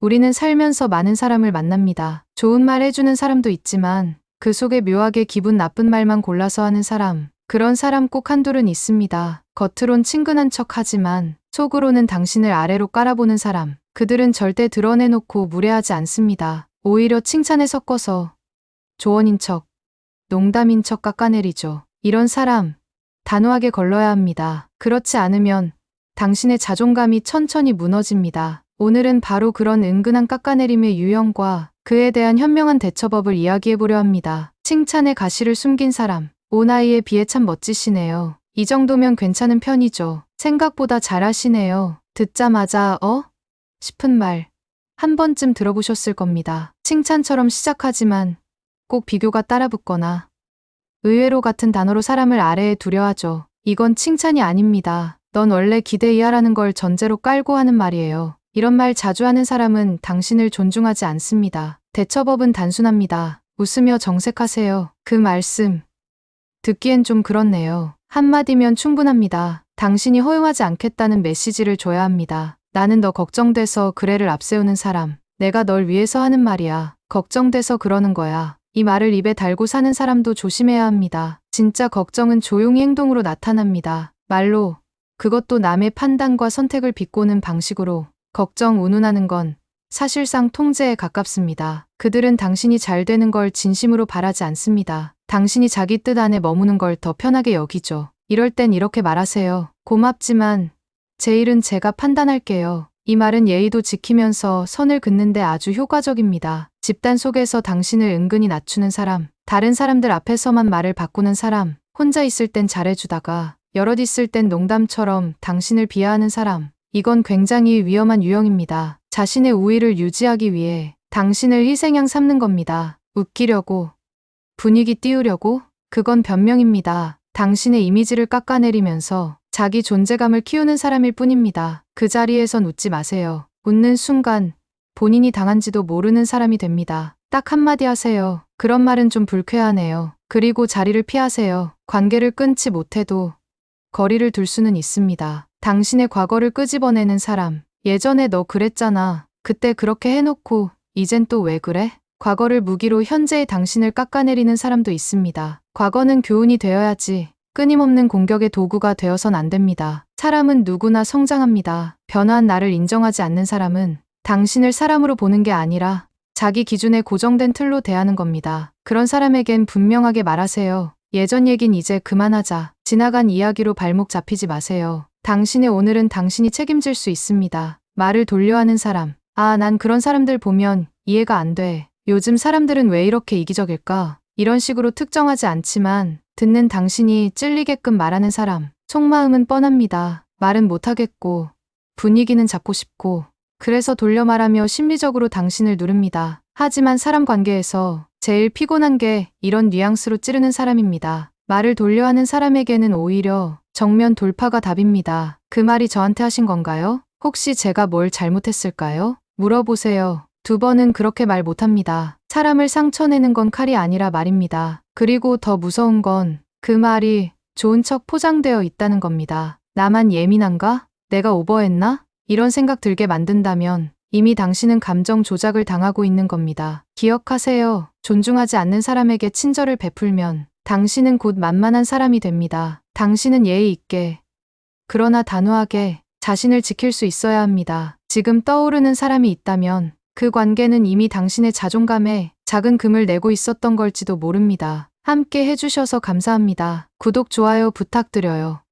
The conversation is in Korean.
우리는 살면서 많은 사람을 만납니다. 좋은 말 해주는 사람도 있지만 그 속에 묘하게 기분 나쁜 말만 골라서 하는 사람. 그런 사람 꼭 한둘은 있습니다. 겉으론 친근한 척 하지만 속으로는 당신을 아래로 깔아보는 사람. 그들은 절대 드러내놓고 무례하지 않습니다. 오히려 칭찬에 섞어서 조언인 척, 농담인 척 깎아내리죠. 이런 사람, 단호하게 걸러야 합니다. 그렇지 않으면 당신의 자존감이 천천히 무너집니다. 오늘은 바로 그런 은근한 깎아내림의 유형과 그에 대한 현명한 대처법을 이야기해보려 합니다. 칭찬의 가시를 숨긴 사람. 오 나이에 비해 참 멋지시네요. 이 정도면 괜찮은 편이죠. 생각보다 잘하시네요. 듣자마자 어? 싶은 말. 한 번쯤 들어보셨을 겁니다. 칭찬처럼 시작하지만 꼭 비교가 따라붙거나 의외로 같은 단어로 사람을 아래에 두려 하죠. 이건 칭찬이 아닙니다. 넌 원래 기대 이하라는 걸 전제로 깔고 하는 말이에요. 이런 말 자주 하는 사람은 당신을 존중하지 않습니다. 대처법은 단순합니다. 웃으며 정색하세요. 그 말씀. 듣기엔 좀 그렇네요. 한마디면 충분합니다. 당신이 허용하지 않겠다는 메시지를 줘야 합니다. 나는 너 걱정돼서 그래를 앞세우는 사람. 내가 널 위해서 하는 말이야. 걱정돼서 그러는 거야. 이 말을 입에 달고 사는 사람도 조심해야 합니다. 진짜 걱정은 조용히 행동으로 나타납니다. 말로, 그것도 남의 판단과 선택을 비꼬는 방식으로 걱정 운운하는 건 사실상 통제에 가깝습니다. 그들은 당신이 잘 되는 걸 진심으로 바라지 않습니다. 당신이 자기 뜻 안에 머무는 걸 더 편하게 여기죠. 이럴 땐 이렇게 말하세요. 고맙지만 제 일은 제가 판단할게요. 이 말은 예의도 지키면서 선을 긋는데 아주 효과적입니다. 집단 속에서 당신을 은근히 낮추는 사람, 다른 사람들 앞에서만 말을 바꾸는 사람, 혼자 있을 땐 잘해주다가 여럿 있을 땐 농담처럼 당신을 비하하는 사람. 이건 굉장히 위험한 유형입니다. 자신의 우위를 유지하기 위해 당신을 희생양 삼는 겁니다. 웃기려고, 분위기 띄우려고, 그건 변명입니다. 당신의 이미지를 깎아내리면서 자기 존재감을 키우는 사람일 뿐입니다. 그 자리에선 웃지 마세요. 웃는 순간 본인이 당한지도 모르는 사람이 됩니다. 딱 한마디 하세요. 그런 말은 좀 불쾌하네요. 그리고 자리를 피하세요. 관계를 끊지 못해도 거리를 둘 수는 있습니다. 당신의 과거를 끄집어내는 사람. 예전에 너 그랬잖아. 그때 그렇게 해놓고 이젠 또 왜 그래? 과거를 무기로 현재의 당신을 깎아내리는 사람도 있습니다. 과거는 교훈이 되어야지 끊임없는 공격의 도구가 되어선 안 됩니다. 사람은 누구나 성장합니다. 변화한 나를 인정하지 않는 사람은 당신을 사람으로 보는 게 아니라 자기 기준에 고정된 틀로 대하는 겁니다. 그런 사람에겐 분명하게 말하세요. 예전 얘긴 이제 그만하자. 지나간 이야기로 발목 잡히지 마세요. 당신의 오늘은 당신이 책임질 수 있습니다. 말을 돌려하는 사람. 아, 난 그런 사람들 보면 이해가 안 돼. 요즘 사람들은 왜 이렇게 이기적일까? 이런 식으로 특정하지 않지만 듣는 당신이 찔리게끔 말하는 사람. 속마음은 뻔합니다. 말은 못하겠고 분위기는 잡고 싶고 그래서 돌려 말하며 심리적으로 당신을 누릅니다. 하지만 사람 관계에서 제일 피곤한 게 이런 뉘앙스로 찌르는 사람입니다. 말을 돌려 하는 사람에게는 오히려 정면 돌파가 답입니다. 그 말이 저한테 하신 건가요? 혹시 제가 뭘 잘못했을까요? 물어보세요. 두 번은 그렇게 말 못합니다. 사람을 상처내는 건 칼이 아니라 말입니다. 그리고 더 무서운 건 그 말이 좋은 척 포장되어 있다는 겁니다. 나만 예민한가? 내가 오버했나? 이런 생각 들게 만든다면 이미 당신은 감정 조작을 당하고 있는 겁니다. 기억하세요. 존중하지 않는 사람에게 친절을 베풀면 당신은 곧 만만한 사람이 됩니다. 당신은 예의 있게, 그러나 단호하게 자신을 지킬 수 있어야 합니다. 지금 떠오르는 사람이 있다면 그 관계는 이미 당신의 자존감에 작은 금을 내고 있었던 걸지도 모릅니다. 함께 해주셔서 감사합니다. 구독, 좋아요 부탁드려요.